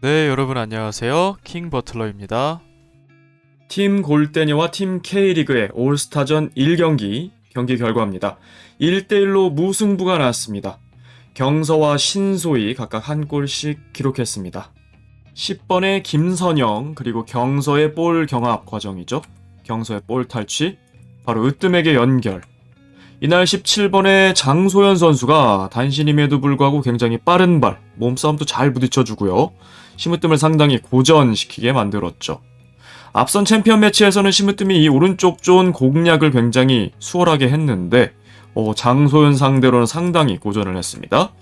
네, 여러분 안녕하세요. 킹 버틀러입니다. 팀 골대녀와 팀 K리그의 올스타전 1경기 경기 결과입니다. 1대1로 무승부가 났습니다. 경서와 신소희 각각 한 골씩 기록했습니다. 10번의 김선영 그리고 경서의 볼 경합 과정이죠. 경서의 볼 탈취 바로 으뜸에게 연결. 이날 17번의 장소연 선수가 단신임에도 불구하고 굉장히 빠른 발, 몸싸움도 잘 부딪혀주고요. 심으뜸을 상당히 고전시키게 만들었죠. 앞선 챔피언 매치에서는 심으뜸이 이 오른쪽 존 공략을 굉장히 수월하게 했는데 어, 장소연 상대로는 상당히 고전을 했습니다.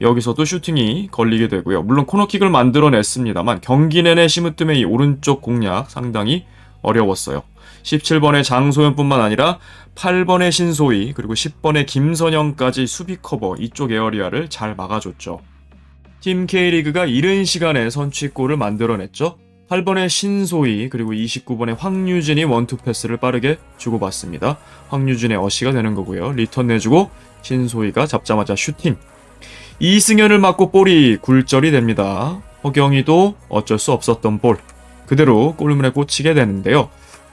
여기서도 슈팅이 걸리게 되고요. 물론 코너킥을 만들어냈습니다만 경기 내내 심으뜸의 이 오른쪽 공략 상당히 어려웠어요. 17번의 장소연뿐만 아니라 8번의 신소희 그리고 10번의 김선영까지 수비 커버 이쪽 에어리아를 잘 막아줬죠. 팀 K리그가 이른 시간에 선취골을 만들어냈죠. 8번의 신소희 그리고 29번의 황유진이 원투 패스를 빠르게 주고받습니다. 황유진의 어시가 되는 거고요. 리턴 내주고 신소희가 잡자마자 슈팅. 이승현을 맞고 볼이 굴절이 됩니다. 허경이도 어쩔 수 없었던 볼. 그대로 골문에 꽂히게 되는데요.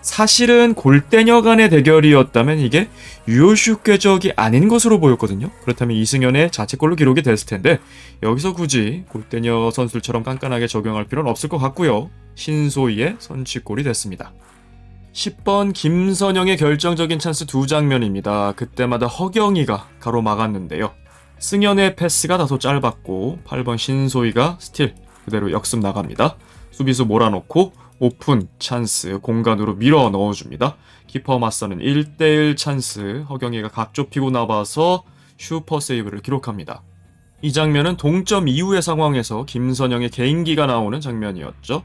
사실은 골대녀 간의 대결이었다면 이게 유효슛 궤적이 아닌 것으로 보였거든요. 그렇다면 이승현의 자책골로 기록이 됐을 텐데 여기서 굳이 골대녀 선수들처럼 깐깐하게 적용할 필요는 없을 것 같고요. 신소희의 선취골이 됐습니다. 10번 김선영의 결정적인 찬스 두 장면입니다. 그때마다 허경이가 가로 막았는데요. 승현의 패스가 다소 짧았고 8번 신소희가 스틸 그대로 역습 나갑니다. 수비수 몰아놓고 오픈 찬스 공간으로 밀어 넣어줍니다. 키퍼 맞서는 1대1 찬스 허경이가 각 좁히고 나와서 슈퍼 세이브를 기록합니다. 이 장면은 동점 이후의 상황에서 김선영의 개인기가 나오는 장면이었죠.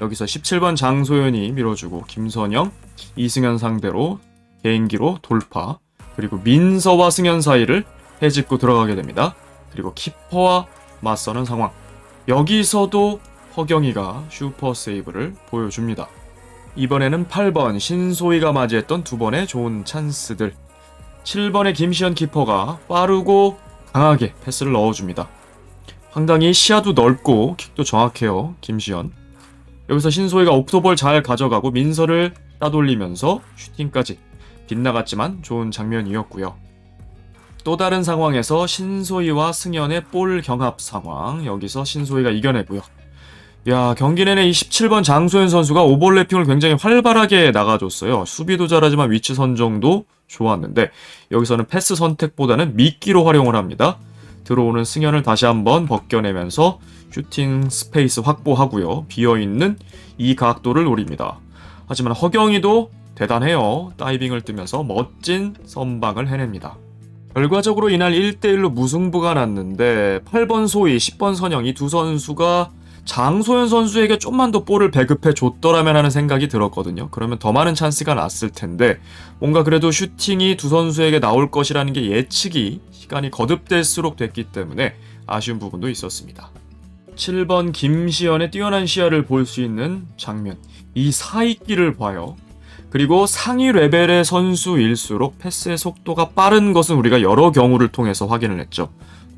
여기서 17번 장소연이 밀어주고 김선영, 이승현 상대로 개인기로 돌파 그리고 민서와 승현 사이를 해집고 들어가게 됩니다. 그리고 키퍼와 맞서는 상황. 여기서도 허경이가 슈퍼 세이브를 보여줍니다. 이번에는 8번 신소희가 맞이했던 두 번의 좋은 찬스들. 7번의 김시현 키퍼가 빠르고 강하게 패스를 넣어줍니다. 상당히 시야도 넓고 킥도 정확해요. 김시현. 여기서 신소희가 옵토볼 잘 가져가고 민서를 따돌리면서 슈팅까지 빗나갔지만 좋은 장면이었고요. 또 다른 상황에서 신소희와 승현의 볼 경합 상황. 여기서 신소희가 이겨내고요. 야, 경기 내내 이 17번 장소연 선수가 오버래핑을 굉장히 활발하게 나가줬어요. 수비도 잘하지만 위치 선정도 좋았는데 여기서는 패스 선택보다는 미끼로 활용을 합니다. 들어오는 승현을 다시 한번 벗겨내면서 슈팅 스페이스 확보하고요. 비어있는 이 각도를 노립니다. 하지만 허경이도 대단해요. 다이빙을 뜨면서 멋진 선방을 해냅니다. 결과적으로 이날 1대1로 무승부가 났는데 8번 소희, 10번 선영 이 두 선수가 장소연 선수에게 좀만 더 볼을 배급해 줬더라면 하는 생각이 들었거든요. 그러면 더 많은 찬스가 났을 텐데 뭔가 그래도 슈팅이 두 선수에게 나올 것이라는 게 예측이 시간이 거듭될수록 됐기 때문에 아쉬운 부분도 있었습니다. 7번 김시연의 뛰어난 시야를 볼 수 있는 장면. 이 사이끼를 봐요. 그리고 상위 레벨의 선수일수록 패스의 속도가 빠른 것은 우리가 여러 경우를 통해서 확인을 했죠.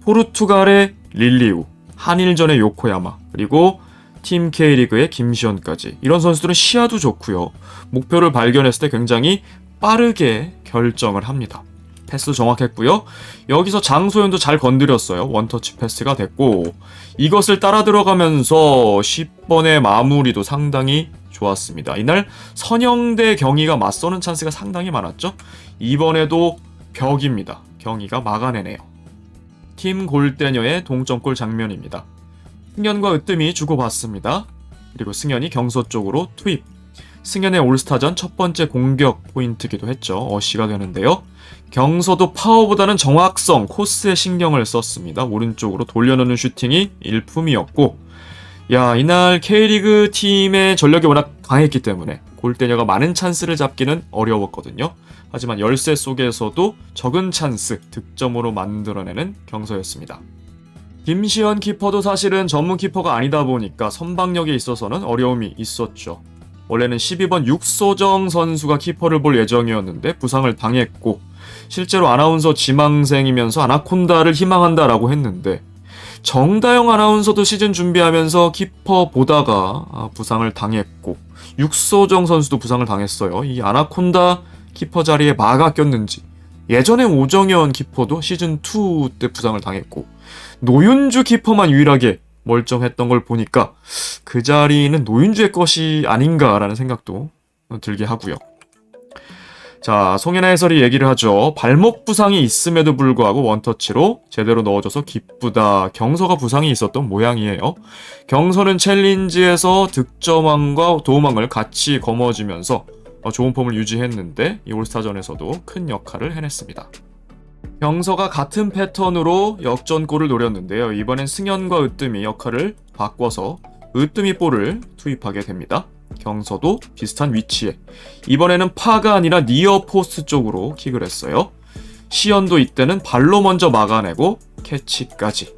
포르투갈의 릴리우, 한일전의 요코야마, 그리고 팀 K리그의 김시현까지 이런 선수들은 시야도 좋고요. 목표를 발견했을 때 굉장히 빠르게 결정을 합니다. 패스 정확했고요. 여기서 장소연도 잘 건드렸어요. 원터치 패스가 됐고 이것을 따라 들어가면서 10번의 마무리도 상당히 좋았습니다. 이날 선영대 경희가 맞서는 찬스가 상당히 많았죠. 이번에도 벽입니다. 경희가 막아내네요. 팀 골대녀의 동점골 장면입니다. 승현과 으뜸이 주고받습니다. 그리고 승현이 경서 쪽으로 투입. 승현의 올스타전 첫 번째 공격 포인트기도 했죠. 어시가 되는데요. 경서도 파워보다는 정확성, 코스에 신경을 썼습니다. 오른쪽으로 돌려놓는 슈팅이 일품이었고, 야, 이날 K리그 팀의 전력이 워낙 강했기 때문에 골대녀가 많은 찬스를 잡기는 어려웠거든요. 하지만 열세 속에서도 적은 찬스 득점으로 만들어내는 경서였습니다. 김시현 키퍼도 사실은 전문 키퍼가 아니다 보니까 선방력에 있어서는 어려움이 있었죠. 원래는 12번 육소정 선수가 키퍼를 볼 예정이었는데 부상을 당했고 실제로 아나운서 지망생이면서 아나콘다를 희망한다라고 했는데 정다영 아나운서도 시즌 준비하면서 키퍼 보다가 아, 부상을 당했고 육소정 선수도 부상을 당했어요. 이 아나콘다 키퍼 자리에 마가 꼈는지 예전에 오정현 키퍼도 시즌 2 때 부상을 당했고 노윤주 키퍼만 유일하게 멀쩡했던 걸 보니까 그 자리는 노윤주의 것이 아닌가라는 생각도 들게 하고요. 자, 송혜나 해설이 얘기를 하죠. 발목 부상이 있음에도 불구하고 원터치로 제대로 넣어줘서 기쁘다. 경서가 부상이 있었던 모양이에요. 경서는 챌린지에서 득점왕과 도움왕을 같이 거머쥐면서 어, 좋은 폼을 유지했는데 이 올스타전에서도 큰 역할을 해냈습니다. 경서가 같은 패턴으로 역전골을 노렸는데요. 이번엔 승현과 으뜸이 역할을 바꿔서 으뜸이 볼을 투입하게 됩니다. 경서도 비슷한 위치에 이번에는 파가 아니라 니어 포스트 쪽으로 킥을 했어요. 시연도 이때는 발로 먼저 막아내고 캐치까지.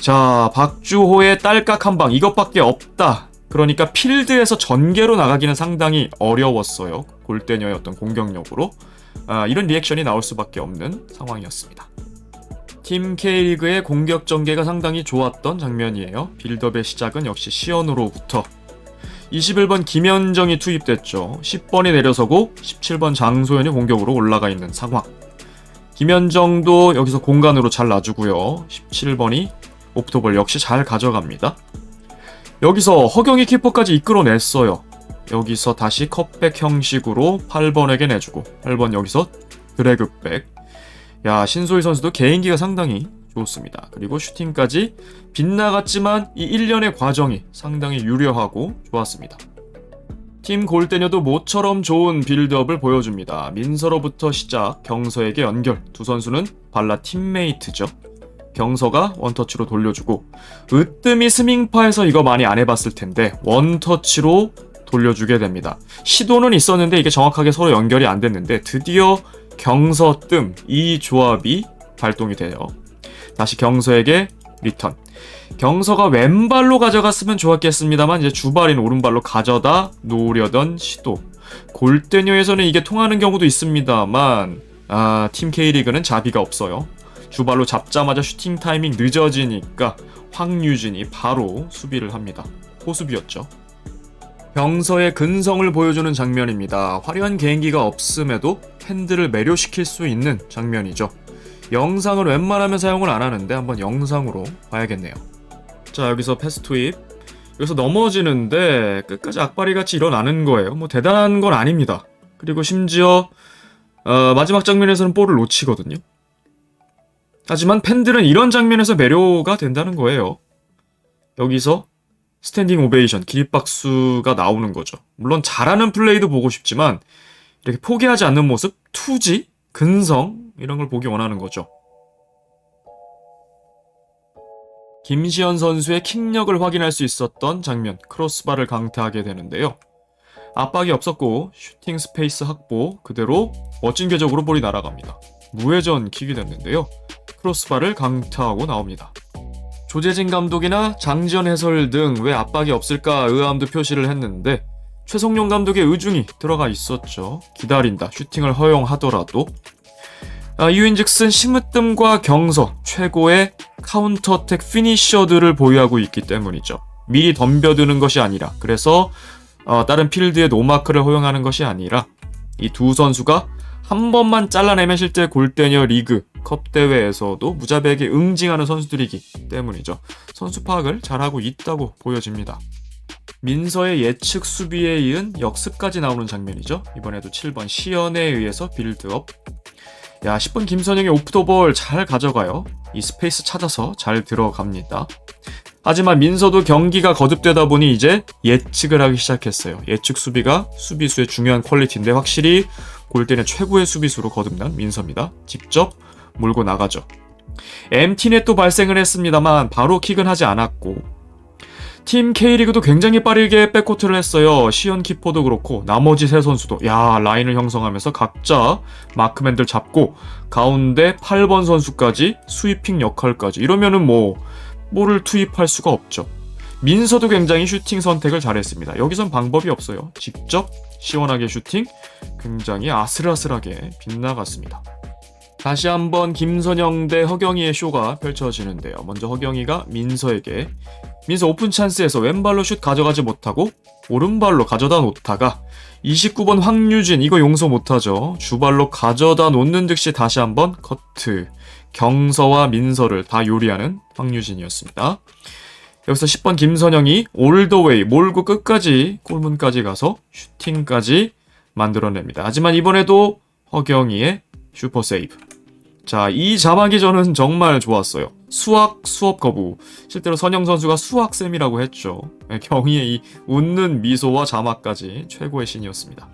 자, 박주호의 딸깍 한 방 이것밖에 없다. 그러니까 필드에서 전개로 나가기는 상당히 어려웠어요. 골대녀의 어떤 공격력으로. 아, 이런 리액션이 나올 수밖에 없는 상황이었습니다. 팀 K리그의 공격 전개가 상당히 좋았던 장면이에요. 빌드업의 시작은 역시 시연으로부터 21번 김현정이 투입됐죠. 10번이 내려서고 17번 장소연이 공격으로 올라가 있는 상황. 김현정도 여기서 공간으로 잘 놔주고요. 17번이 오프토볼 역시 잘 가져갑니다. 여기서 허경이 키퍼까지 이끌어냈어요. 여기서 다시 컵백 형식으로 8번에게 내주고 8번 여기서 드래그백. 야 신소희 선수도 개인기가 상당히 좋습니다. 그리고 슈팅까지 빗나갔지만 이 1년의 과정이 상당히 유려하고 좋았습니다. 팀 골대녀도 모처럼 좋은 빌드업을 보여줍니다. 민서로부터 시작, 경서에게 연결. 두 선수는 발라 팀메이트죠. 경서가 원터치로 돌려주고 으뜸이 스밍파에서 이거 많이 안 해봤을 텐데 원터치로 돌려주게 됩니다. 시도는 있었는데 이게 정확하게 서로 연결이 안 됐는데 드디어 경서 뜸 이 조합이 발동이 돼요. 다시 경서에게 리턴. 경서가 왼발로 가져갔으면 좋았겠습니다만 이제 주발인 오른발로 가져다 놓으려던 시도. 골대녀에서는 이게 통하는 경우도 있습니다만 아, 팀 K리그는 자비가 없어요. 주발로 잡자마자 슈팅 타이밍 늦어지니까 황유진이 바로 수비를 합니다. 호수비였죠. 경서의 근성을 보여주는 장면입니다. 화려한 개인기가 없음에도 팬들을 매료시킬 수 있는 장면이죠. 영상을 웬만하면 사용을 안 하는데 한번 영상으로 봐야겠네요. 자 여기서 패스 투입 여기서 넘어지는데 끝까지 악바리 같이 일어나는 거예요. 뭐 대단한 건 아닙니다. 그리고 심지어 어, 마지막 장면에서는 볼을 놓치거든요. 하지만 팬들은 이런 장면에서 매료가 된다는 거예요. 여기서 스탠딩 오베이션, 기립박수가 나오는 거죠. 물론 잘하는 플레이도 보고 싶지만 이렇게 포기하지 않는 모습, 투지, 근성 이런 걸 보기 원하는 거죠. 김시현 선수의 킥력을 확인할 수 있었던 장면, 크로스바를 강타하게 되는데요. 압박이 없었고 슈팅 스페이스 확보 그대로 멋진 궤적으로 볼이 날아갑니다. 무회전 킥이 됐는데요. 크로스바를 강타하고 나옵니다. 조재진 감독이나 장지현 해설 등 왜 압박이 없을까 의아함도 표시를 했는데 최성용 감독의 의중이 들어가 있었죠. 기다린다. 슈팅을 허용하더라도 아, 이유인즉슨 심으뜸과 경서 최고의 카운터택 피니셔들을 보유하고 있기 때문이죠. 미리 덤벼드는 것이 아니라 그래서 어, 다른 필드의 노마크를 허용하는 것이 아니라 이 두 선수가 한 번만 잘라내면 실제 골대녀 리그 컵 대회에서도 무자백에 응징하는 선수들이기 때문이죠. 선수 파악을 잘하고 있다고 보여집니다. 민서의 예측 수비에 이은 역습까지 나오는 장면이죠. 이번에도 7번 시연에 의해서 빌드업. 야, 10번 김선영의 오프더볼 잘 가져가요. 이 스페이스 찾아서 잘 들어갑니다. 하지만 민서도 경기가 거듭되다 보니 이제 예측을 하기 시작했어요. 예측 수비가 수비수의 중요한 퀄리티인데 확실히 골대는 최고의 수비수로 거듭난 민서입니다. 직접 몰고 나가죠. MT넷도 발생을 했습니다만 바로 킥은 하지 않았고 팀 K리그도 굉장히 빠르게 백코트를 했어요. 시연 키퍼도 그렇고 나머지 세 선수도 야 라인을 형성하면서 각자 마크맨들 잡고 가운데 8번 선수까지 스위핑 역할까지 이러면은 뭐 뭐를 투입할 수가 없죠. 민서도 굉장히 슈팅 선택을 잘했습니다. 여기선 방법이 없어요. 직접 시원하게 슈팅 굉장히 아슬아슬하게 빗나갔습니다. 다시 한번 김선영 대 허경희의 쇼가 펼쳐지는데요. 먼저 허경희가 민서에게 민서 오픈 찬스에서 왼발로 슛 가져가지 못하고 오른발로 가져다 놓다가 29번 황유진 이거 용서 못하죠. 주발로 가져다 놓는 즉시 다시 한번 커트. 경서와 민서를 다 요리하는 황유진이었습니다. 여기서 10번 김선영이 올더웨이 몰고 끝까지 골문까지 가서 슈팅까지 만들어냅니다. 하지만 이번에도 허경희의 슈퍼 세이브. 자, 이 자막이 저는 정말 좋았어요. 수학 수업 거부. 실제로 선영 선수가 수학쌤이라고 했죠. 네, 경희의 이 웃는 미소와 자막까지 최고의 신이었습니다.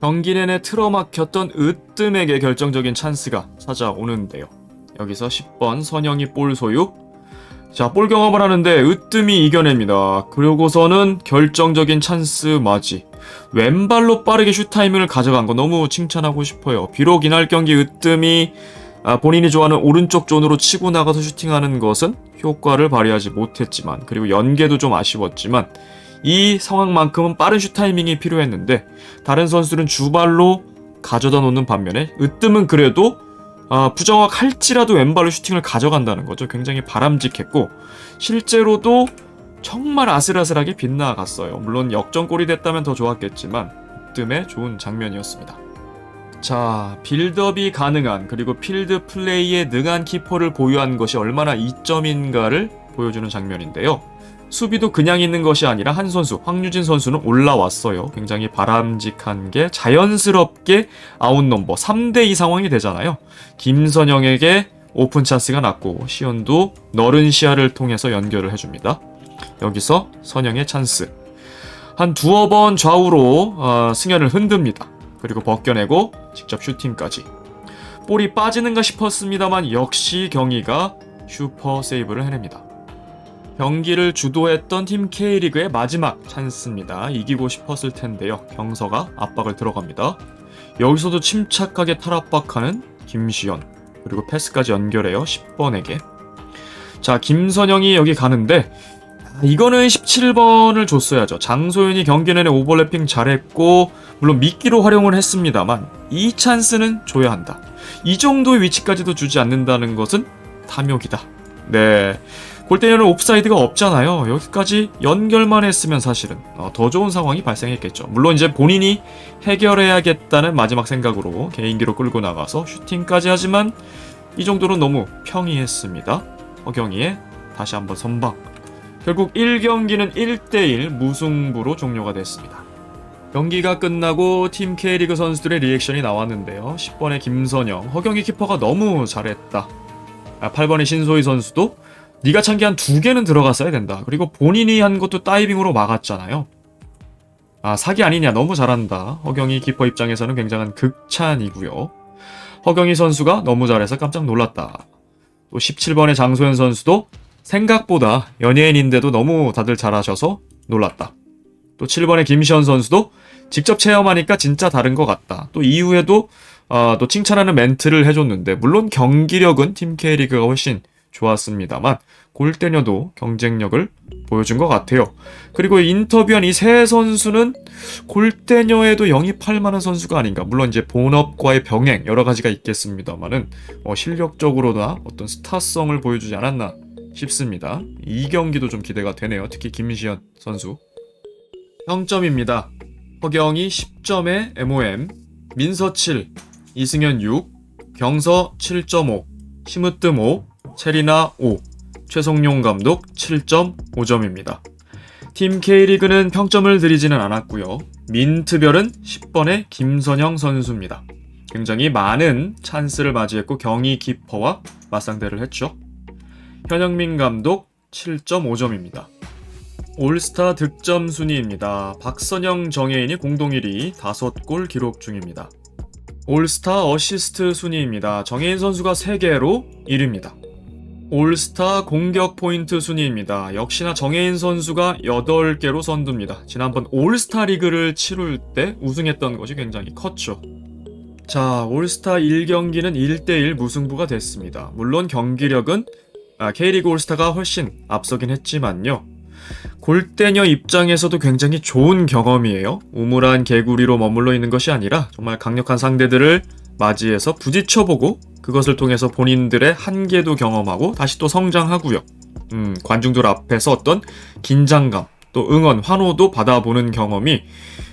경기 내내 틀어막혔던 으뜸에게 결정적인 찬스가 찾아오는데요. 여기서 10번 선영이 볼 소유. 자, 볼 경험을 하는데 으뜸이 이겨냅니다. 그러고서는 결정적인 찬스 맞이. 왼발로 빠르게 슛 타이밍을 가져간 거 너무 칭찬하고 싶어요. 비록 이날 경기 으뜸이 아, 본인이 좋아하는 오른쪽 존으로 치고 나가서 슈팅하는 것은 효과를 발휘하지 못했지만 그리고 연계도 좀 아쉬웠지만 이 상황만큼은 빠른 슛 타이밍이 필요했는데 다른 선수들은 주발로 가져다 놓는 반면에 으뜸은 그래도 아, 부정확 할지라도 왼발로 슈팅을 가져간다는 거죠. 굉장히 바람직했고 실제로도 정말 아슬아슬하게 빗나갔어요. 물론 역전골이 됐다면 더 좋았겠지만 으뜸의 좋은 장면이었습니다. 자, 빌드업이 가능한 그리고 필드 플레이에 능한 키퍼를 보유한 것이 얼마나 이점인가를 보여주는 장면인데요. 수비도 그냥 있는 것이 아니라 한 선수, 황유진 선수는 올라왔어요. 굉장히 바람직한 게 자연스럽게 아웃 넘버 3대 2 상황이 되잖아요. 김선영에게 오픈 찬스가 났고 시연도 너른 시야를 통해서 연결을 해줍니다. 여기서 선영의 찬스. 한 두어 번 좌우로 어, 승현을 흔듭니다. 그리고 벗겨내고 직접 슈팅까지. 볼이 빠지는가 싶었습니다만 역시 경희가 슈퍼 세이브를 해냅니다. 경기를 주도했던 팀 K리그의 마지막 찬스입니다. 이기고 싶었을 텐데요. 경서가 압박을 들어갑니다. 여기서도 침착하게 탈압박하는 김시현. 그리고 패스까지 연결해요. 10번에게. 자, 김선영이 여기 가는데 이거는 17번을 줬어야죠. 장소연이 경기 내내 오버래핑 잘했고 물론 미끼로 활용을 했습니다만 이 찬스는 줘야 한다. 이 정도의 위치까지도 주지 않는다는 것은 탐욕이다. 네. 골대녀는 옵사이드가 없잖아요. 여기까지 연결만 했으면 사실은 어, 더 좋은 상황이 발생했겠죠. 물론 이제 본인이 해결해야겠다는 마지막 생각으로 개인기로 끌고 나가서 슈팅까지 하지만 이 정도는 너무 평이했습니다. 허경희의 다시 한번 선방. 결국 1경기는 1대1 무승부로 종료가 됐습니다. 경기가 끝나고 팀 K리그 선수들의 리액션이 나왔는데요. 10번의 김선영, 허경희 키퍼가 너무 잘했다. 아, 8번의 신소희 선수도 네가 찬 게 한 두 개는 들어갔어야 된다. 그리고 본인이 한 것도 다이빙으로 막았잖아요. 아 사기 아니냐 너무 잘한다. 허경희 키퍼 입장에서는 굉장한 극찬이고요. 허경희 선수가 너무 잘해서 깜짝 놀랐다. 또 17번의 장소연 선수도 생각보다 연예인인데도 너무 다들 잘하셔서 놀랐다. 또 7번의 김시현 선수도 직접 체험하니까 진짜 다른 것 같다. 또 이후에도 어, 또 칭찬하는 멘트를 해줬는데 물론 경기력은 팀 K리그가 훨씬 좋았습니다만 골대녀도 경쟁력을 보여준 것 같아요. 그리고 인터뷰한 이 세 선수는 골대녀에도 영입할 만한 선수가 아닌가. 물론 이제 본업과의 병행 여러 가지가 있겠습니다만은 어, 실력적으로나 어떤 스타성을 보여주지 않았나 싶습니다. 이 경기도 좀 기대가 되네요. 특히 김시현 선수. 평점입니다. 허경이 10점에 MOM, 민서 7, 이승현 6, 경서 7.5, 심으뜸 5, 체리나 5, 최성용 감독 7.5점입니다. 팀 K리그는 평점을 드리지는 않았고요. 민트별은 10번의 김선영 선수입니다. 굉장히 많은 찬스를 맞이했고 경희 키퍼와 맞상대를 했죠. 현영민 감독 7.5점입니다. 올스타 득점 순위입니다. 박선영, 정혜인이 공동 1위 5골 기록 중입니다. 올스타 어시스트 순위입니다. 정혜인 선수가 3개로 1위입니다. 올스타 공격 포인트 순위입니다. 역시나 정혜인 선수가 8개로 선두입니다. 지난번 올스타 리그를 치룰 때 우승했던 것이 굉장히 컸죠. 자, 올스타 1경기는 1대1 무승부가 됐습니다. 물론 경기력은 아, K리그 올스타가 훨씬 앞서긴 했지만요. 골대녀 입장에서도 굉장히 좋은 경험이에요. 우물한 개구리로 머물러 있는 것이 아니라 정말 강력한 상대들을 맞이해서 부딪혀보고 그것을 통해서 본인들의 한계도 경험하고 다시 또 성장하고요. 음, 관중들 앞에서 어떤 긴장감, 또 응원, 환호도 받아보는 경험이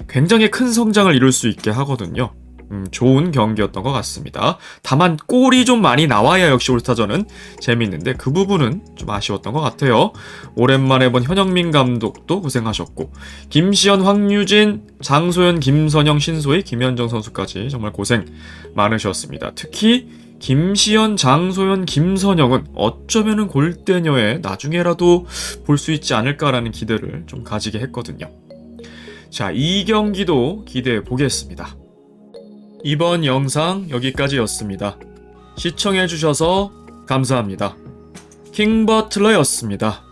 굉장히 큰 성장을 이룰 수 있게 하거든요. 음, 좋은 경기였던 것 같습니다. 다만 골이 좀 많이 나와야 역시 올스타전은 재밌는데 그 부분은 좀 아쉬웠던 것 같아요. 오랜만에 본 현영민 감독도 고생하셨고 김시현, 황유진, 장소연, 김선영, 신소희, 김현정 선수까지 정말 고생 많으셨습니다. 특히 김시현, 장소연, 김선영은 어쩌면은 골대녀에 나중에라도 볼 수 있지 않을까라는 기대를 좀 가지게 했거든요. 자, 이 경기도 기대해 보겠습니다. 이번 영상 여기까지였습니다. 시청해주셔서 감사합니다. 킹 버틀러였습니다.